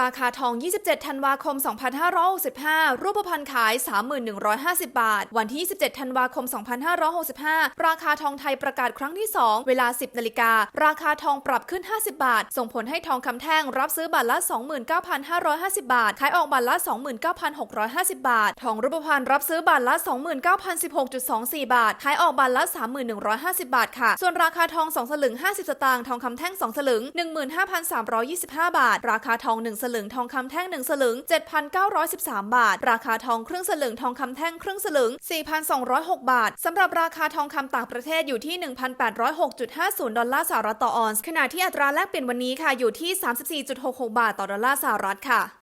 ราคาทอง 27 ธันวาคม 2565 รูปพรรณขาย 3150 บาท วันที่ 27 ธันวาคม 2565 ราคาทองไทยประกาศครั้งที่ 2 เวลา 10 นาฬิกา ราคาทองปรับขึ้น 50 บาท ส่งผลให้ทองคำแท่งรับซื้อบาทละ 29,550 บาท ขายออกบาทละ 29,650 บาท ทองรูปพรรณรับซื้อบาทละ 29,016.24 บาท ขายออกบาทละ 31,150 บาทค่ะ ส่วนราคาทอง 2 สลึง 50 สตางค์ ทองคำแท่ง 2 สลึง 15,325 บาท ราคาทอง 1สลึงทองคำแท่ง 1 สลึง 7,913 บาท ราคาทองครึ่งสลึงทองคำแท่งครึ่งสลึง 4,206 บาทสำหรับราคาทองคำต่างประเทศอยู่ที่ 1,806.50 ดอลลาร์สหรัฐต่อออนซ์ขณะที่อัตราแลกเปลี่ยนวันนี้ค่ะอยู่ที่ 34.66 บาทต่อดอลลาร์สหรัฐค่ะ